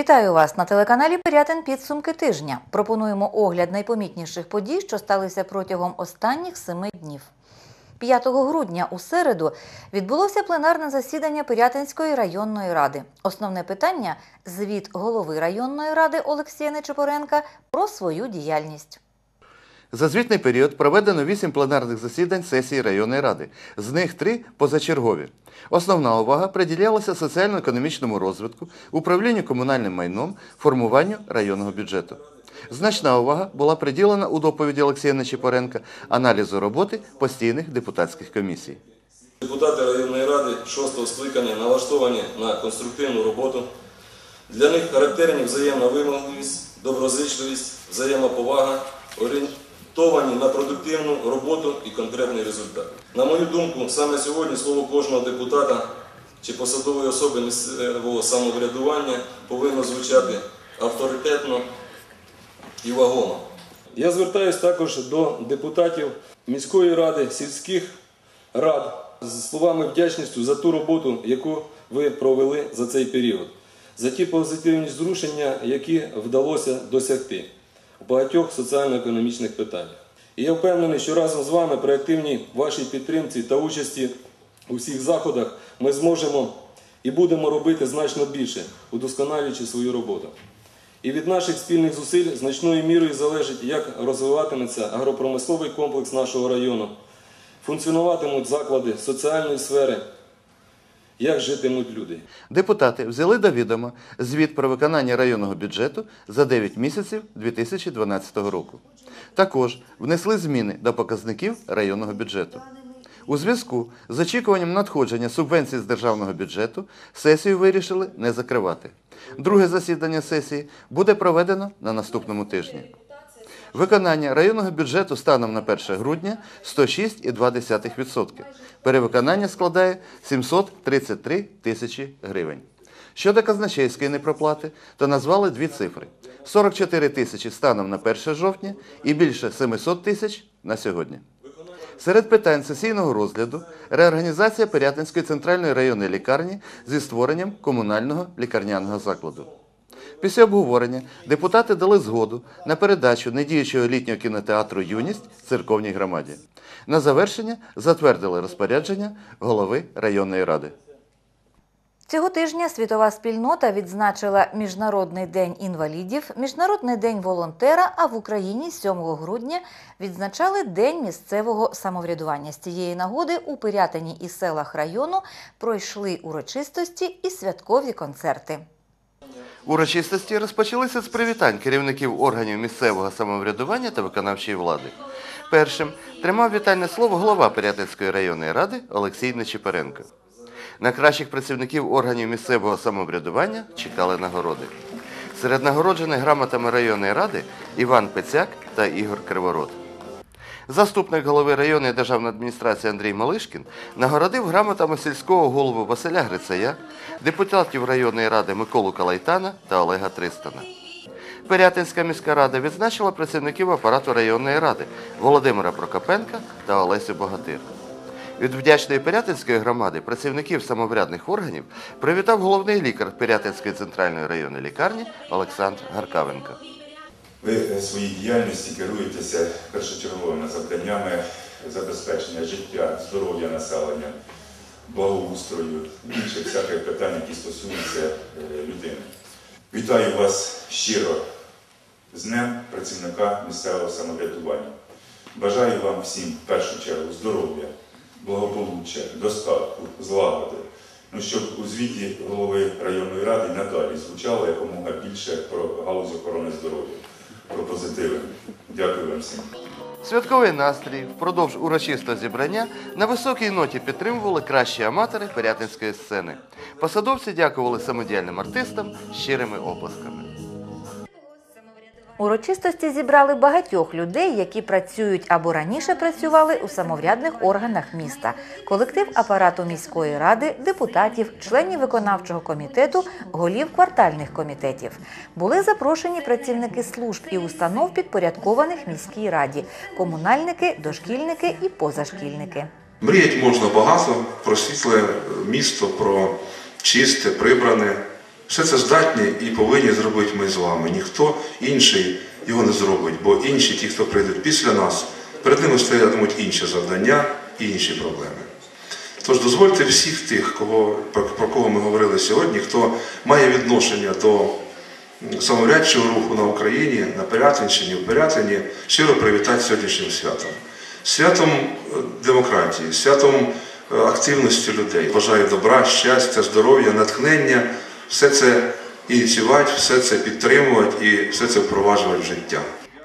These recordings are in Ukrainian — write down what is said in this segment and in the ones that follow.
Вітаю вас на телеканалі Пирятин Підсумки тижня. Пропонуємо огляд найпомітніших подій, що сталися протягом останніх семи днів. 5 грудня у середу відбулося пленарне засідання Пирятинської районної ради. Основне питання звіт голови районної ради Олексія Нечипоренка про свою діяльність. За звітний період проведено 8 пленарних засідань сесії районної ради, з них 3 позачергові. Основна увага приділялася соціально-економічному розвитку, управлінню комунальним майном, формуванню районного бюджету. Значна увага була приділена у доповіді Олексія Нечипоренка аналізу роботи постійних депутатських комісій. Депутати районної ради 6 скликання налаштовані на конструктивну роботу. Для них характерні взаємна вимогливість, доброзичливість, взаємоповага, орієнтовані на продуктивну роботу і конкретний результат. На мою думку, саме сьогодні слово кожного депутата чи посадової особи місцевого самоврядування повинно звучати авторитетно і вагомо. Я звертаюся також до депутатів міської ради, сільських рад з словами вдячністю за ту роботу, яку ви провели за цей період, за ті позитивні зрушення, які вдалося досягти багатьох соціально-економічних питаннях. І я впевнений, що разом з вами при активній вашій підтримці та участі у всіх заходах ми зможемо і будемо робити значно більше, удосконалюючи свою роботу. І від наших спільних зусиль значною мірою залежить, як розвиватиметься агропромисловий комплекс нашого району, функціонуватимуть заклади соціальної сфери, як житимуть люди. Депутати взяли до відома звіт про виконання районного бюджету за 9 місяців 2012 року. Також внесли зміни до показників районного бюджету. У зв'язку з очікуванням надходження субвенцій з державного бюджету сесію вирішили не закривати. Друге засідання сесії буде проведено на наступному тижні. Виконання районного бюджету станом на 1 грудня 106,2%. Перевиконання складає 733 тисячі гривень. Щодо казначейської непроплати, то назвали дві цифри: 44 тисячі станом на 1 жовтня і більше 700 тисяч на сьогодні. Серед питань сесійного розгляду реорганізація Пирятинської центральної районної лікарні зі створенням комунального лікарняного закладу. Після обговорення депутати дали згоду на передачу недіючого літнього кінотеатру Юність церковній громаді. На завершення затвердили розпорядження голови районної ради. Цього тижня світова спільнота відзначила Міжнародний день інвалідів, Міжнародний день волонтера, а в Україні 7 грудня відзначали День місцевого самоврядування. З цієї нагоди у Пирятині і селах району пройшли урочистості і святкові концерти. Урочистості розпочалися з привітань керівників органів місцевого самоврядування та виконавчої влади. Першим тримав вітальне слово голова Пирятинської районної ради Олексій Нечипоренко. На кращих працівників органів місцевого самоврядування чекали нагороди. Серед нагороджених грамотами районної ради Іван Пецяк та Ігор Криворот. Заступник голови районної державної адміністрації Андрій Малишкін нагородив грамотами сільського голову Василя Грицая, депутатів районної ради Миколу Калайтана та Олега Тристана. Пирятинська міська рада відзначила працівників апарату районної ради Володимира Прокопенка та Олесю Богатир. Від вдячної Пирятинської громади працівників самоврядних органів привітав головний лікар Пирятинської центральної районної лікарні Олександр Гаркавенко. Ви в своїй діяльності керуєтеся першочерговими завданнями забезпечення життя, здоров'я населення, благоустрою, інших всяких питань, які стосуються е, людини. Вітаю вас щиро з Днем працівника місцевого самоврядування. Бажаю вам всім в першу чергу здоров'я, благополуччя, достатку, злагоди. Ну, щоб у звіті голови районної ради надалі звучало якомога більше про галузь охорони здоров'я, про позитиви. Дякую вам всім. Святковий настрій впродовж урочистого зібрання на високій ноті підтримували кращі аматори Пирятинської сцени. Посадовці дякували самодіяльним артистам щирими оплесками. Урочистості зібрали багатьох людей, які працюють або раніше працювали у самоврядних органах міста, колектив апарату міської ради, депутатів, членів виконавчого комітету, голів квартальних комітетів. Були запрошені працівники служб і установ, підпорядкованих міській раді, комунальники, дошкільники і позашкільники. Мріяти можна багато про світле місто, про чисте, прибране, Все це здатні і повинні зробити ми з вами. Ніхто інший його не зробить, бо інші, ті, хто прийдуть після нас, перед ними стоятимуть інші завдання і інші проблеми. Тож дозвольте всіх тих, кого, про, кого ми говорили сьогодні, хто має відношення до самоврядчого руху на Україні, на Пирятинщині, в Пирятині, щиро привітати сьогоднішнім святом. Святом е, демократії, святом е, активності людей. Бажаю добра, щастя, здоров'я, натхнення, все це ініціювати, все це підтримувати і все це впроваджувати в життя.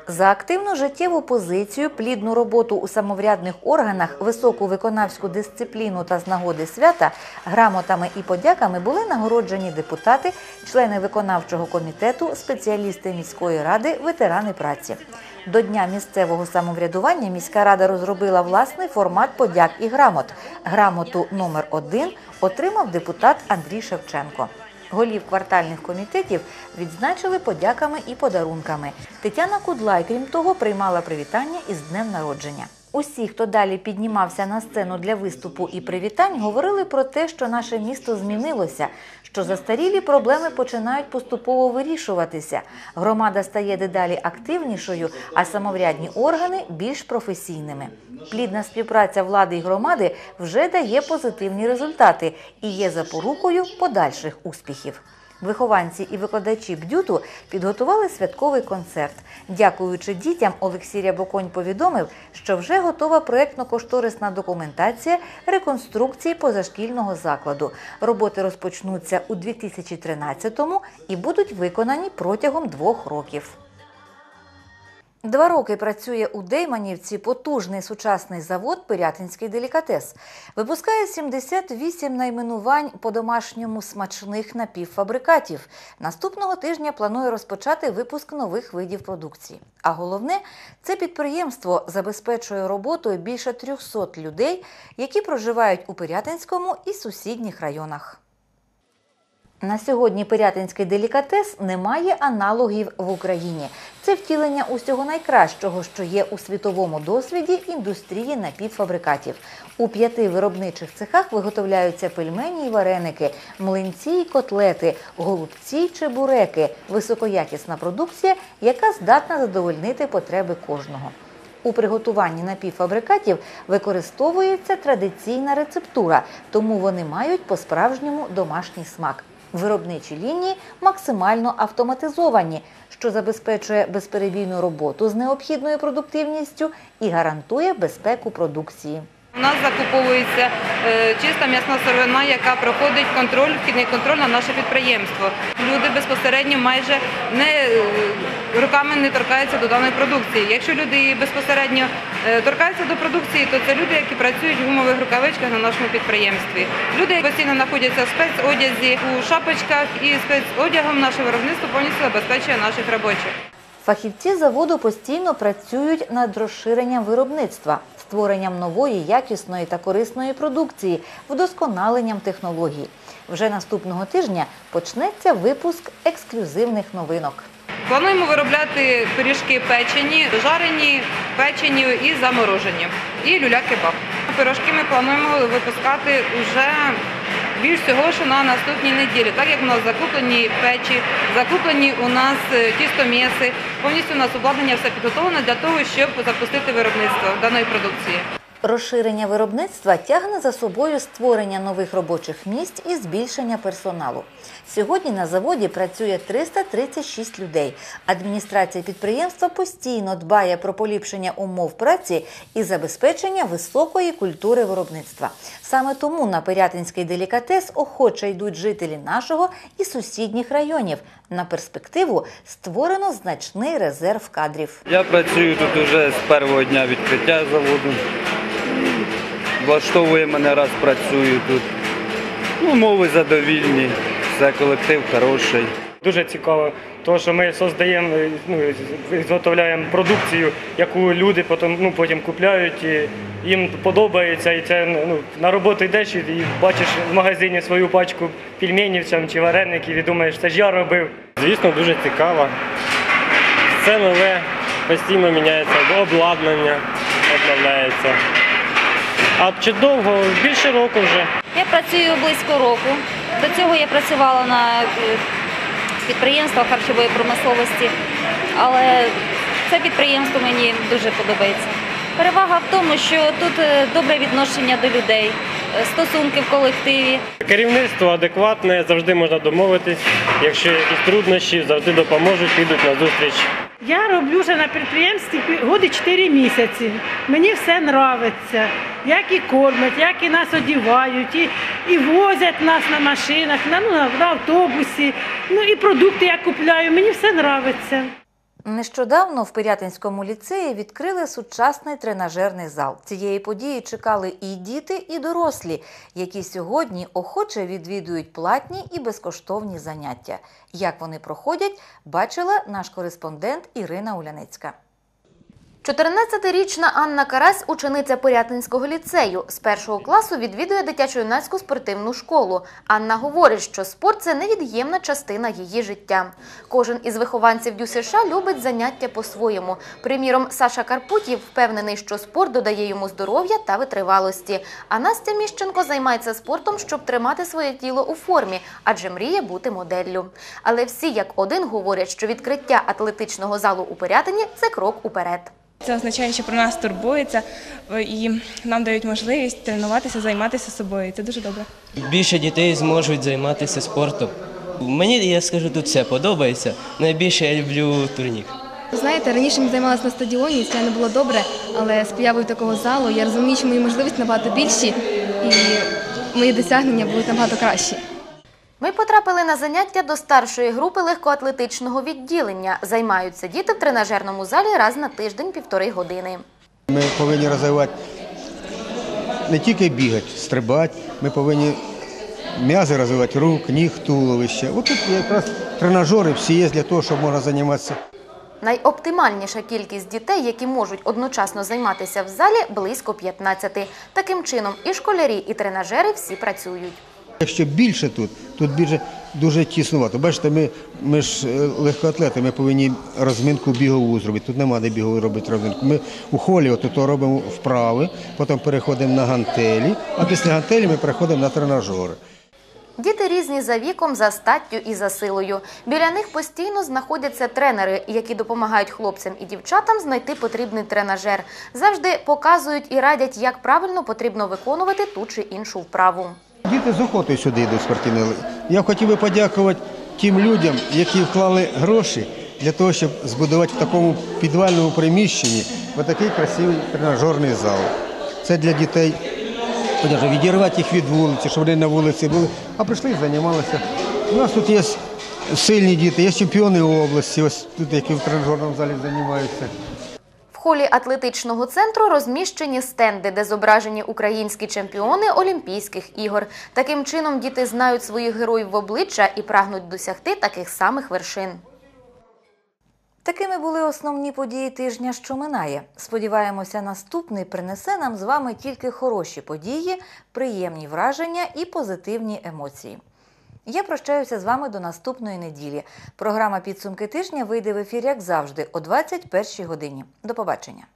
За активну життєву позицію, плідну роботу у самоврядних органах, високу виконавську дисципліну та з нагоди свята грамотами і подяками були нагороджені депутати, члени виконавчого комітету, спеціалісти міської ради, ветерани праці. До Дня місцевого самоврядування міська рада розробила власний формат подяк і грамот. Грамоту номер один отримав депутат Андрій Шевченко. Голів квартальних комітетів відзначили подяками і подарунками. Тетяна Кудлай, крім того, приймала привітання із днем народження. Усі, хто далі піднімався на сцену для виступу і привітань, говорили про те, що наше місто змінилося, що застарілі проблеми починають поступово вирішуватися. Громада стає дедалі активнішою, а самоврядні органи більш професійними. Плідна співпраця влади і громади вже дає позитивні результати і є запорукою подальших успіхів. Вихованці і викладачі бдюту підготували святковий концерт. Дякуючи дітям, Олексій Рябоконь повідомив, що вже готова проєктно-кошторисна документація реконструкції позашкільного закладу. Роботи розпочнуться у 2013-му і будуть виконані протягом двох років. Два роки працює у Дейманівці потужний сучасний завод Пирятинський делікатес. Випускає 78 найменувань по-домашньому смачних напівфабрикатів. Наступного тижня планує розпочати випуск нових видів продукції. А головне, це підприємство забезпечує роботою більше 300 людей, які проживають у Пирятинському і сусідніх районах. На сьогодні пирятинський делікатес не має аналогів в Україні. Це втілення усього найкращого, що є у світовому досвіді індустрії напівфабрикатів. У п'яти виробничих цехах виготовляються пельмені й вареники, млинці й котлети, голубці й чебуреки, високоякісна продукція, яка здатна задовольнити потреби кожного. У приготуванні напівфабрикатів використовується традиційна рецептура, тому вони мають по-справжньому домашній смак. Виробничі лінії максимально автоматизовані, що забезпечує безперебійну роботу з необхідною продуктивністю і гарантує безпеку продукції. У нас закуповується е, чиста м'ясна сировина, яка проходить контроль, вхідний контроль на наше підприємство. Люди безпосередньо майже не е, руками не торкаються до даної продукції. Якщо люди безпосередньо е, торкаються до продукції, то це люди, які працюють в гумових рукавичках на нашому підприємстві. Люди постійно знаходяться в спецодязі, у шапочках і спецодягом наше виробництво повністю забезпечує наших робочих. Фахівці заводу постійно працюють над розширенням виробництва, створенням нової, якісної та корисної продукції, вдосконаленням технологій. Вже наступного тижня почнеться випуск ексклюзивних новинок. Плануємо виробляти пиріжки печені, жарені, печені і заморожені. І люля-кебаб. Пирожки ми плануємо випускати вже більш всього, що на наступній неділі. Так як у нас закуплені печі, закуплені у нас е, тістоміси, повністю у нас обладнання все підготовлено для того, щоб запустити виробництво даної продукції. Розширення виробництва тягне за собою створення нових робочих місць і збільшення персоналу. Сьогодні на заводі працює 336 людей. Адміністрація підприємства постійно дбає про поліпшення умов праці і забезпечення високої культури виробництва. Саме тому на Пирятинський делікатес охоче йдуть жителі нашого і сусідніх районів. На перспективу створено значний резерв кадрів. Я працюю тут уже з першого дня відкриття заводу. Влаштовує мене раз працюю тут. Ну, умови задовільні, все, колектив хороший. Дуже цікаво, тому що ми создаємо, ну, виготовляємо продукцію, яку люди потім, ну, потім купляють, і їм подобається. І це ну, на роботу йдеш і бачиш в магазині свою пачку пельменів чи вареників і думаєш, це ж я робив. Звісно, дуже цікаво. Все нове, постійно міняється, обладнання обновляється. А чи довго? Більше року вже. Я працюю близько року. До цього я працювала на е, підприємства харчової промисловості, але це підприємство мені дуже подобається. Перевага в тому, що тут е, добре відношення до людей, е, стосунки в колективі. Керівництво адекватне, завжди можна домовитись. Якщо якісь труднощі, завжди допоможуть, підуть на зустріч. Я роблю вже на підприємстві пі- годи 4 місяці. Мені все подобається. Як і кормять, як і нас одівають, і, і возять нас на машинах, на, ну, на автобусі. Ну і продукти я купляю. Мені все подобається. Нещодавно в Пирятинському ліцеї відкрили сучасний тренажерний зал. Цієї події чекали і діти, і дорослі, які сьогодні охоче відвідують платні і безкоштовні заняття. Як вони проходять, бачила наш кореспондент Ірина Уляницька. 14-річна Анна Карась, учениця Порятинського ліцею. З першого класу відвідує дитячо-юнацьку спортивну школу. Анна говорить, що спорт це невід'ємна частина її життя. Кожен із вихованців ДЮСШ любить заняття по-своєму. Приміром, Саша Карпутів впевнений, що спорт додає йому здоров'я та витривалості. А Настя Міщенко займається спортом, щоб тримати своє тіло у формі, адже мріє бути моделлю. Але всі як один говорять, що відкриття атлетичного залу у Порятині – це крок уперед. Це означає, що про нас турбуються е, і нам дають можливість тренуватися, займатися собою. Це дуже добре. Більше дітей зможуть займатися спортом. Мені, я скажу, тут все подобається. Найбільше я люблю турнір. Знаєте, раніше ми займалися на стадіоні, це не було добре, але з появою такого залу я розумію, що мої можливості набагато більші і мої досягнення будуть набагато кращі. Ми потрапили на заняття до старшої групи легкоатлетичного відділення. Займаються діти в тренажерному залі раз на тиждень півтори години. Ми повинні розвивати не тільки бігати, стрибати, ми повинні м'язи розвивати рук, ніг, туловище. От тут якраз тренажери всі є для того, щоб можна займатися. Найоптимальніша кількість дітей, які можуть одночасно займатися в залі, близько 15. Таким чином і школярі, і тренажери всі працюють. Якщо більше тут, тут більше дуже тіснувато. Бачите, ми, ми ж е, легкоатлети, ми повинні розминку бігову зробити. Тут немає де бігову робити розминку. Ми у холі от то робимо вправи, потім переходимо на гантелі, а після гантелі ми переходимо на тренажери. Діти різні за віком, за статтю і за силою. Біля них постійно знаходяться тренери, які допомагають хлопцям і дівчатам знайти потрібний тренажер. Завжди показують і радять, як правильно потрібно виконувати ту чи іншу вправу. Діти з охотою сюди йдуть спортивний. Я хотів би подякувати тим людям, які вклали гроші для того, щоб збудувати в такому підвальному приміщенні такий красивий тренажерний зал. Це для дітей відірвати їх від вулиці, щоб вони на вулиці були, а прийшли і займалися. У нас тут є сильні діти, є чемпіони області, ось тут, які в тренажерному залі займаються. Холі атлетичного центру розміщені стенди, де зображені українські чемпіони Олімпійських ігор. Таким чином діти знають своїх героїв в обличчя і прагнуть досягти таких самих вершин. Такими були основні події тижня, що минає. Сподіваємося, наступний принесе нам з вами тільки хороші події, приємні враження і позитивні емоції. Я прощаюся з вами до наступної неділі. Програма Підсумки тижня вийде в ефір, як завжди, о 21 годині. До побачення.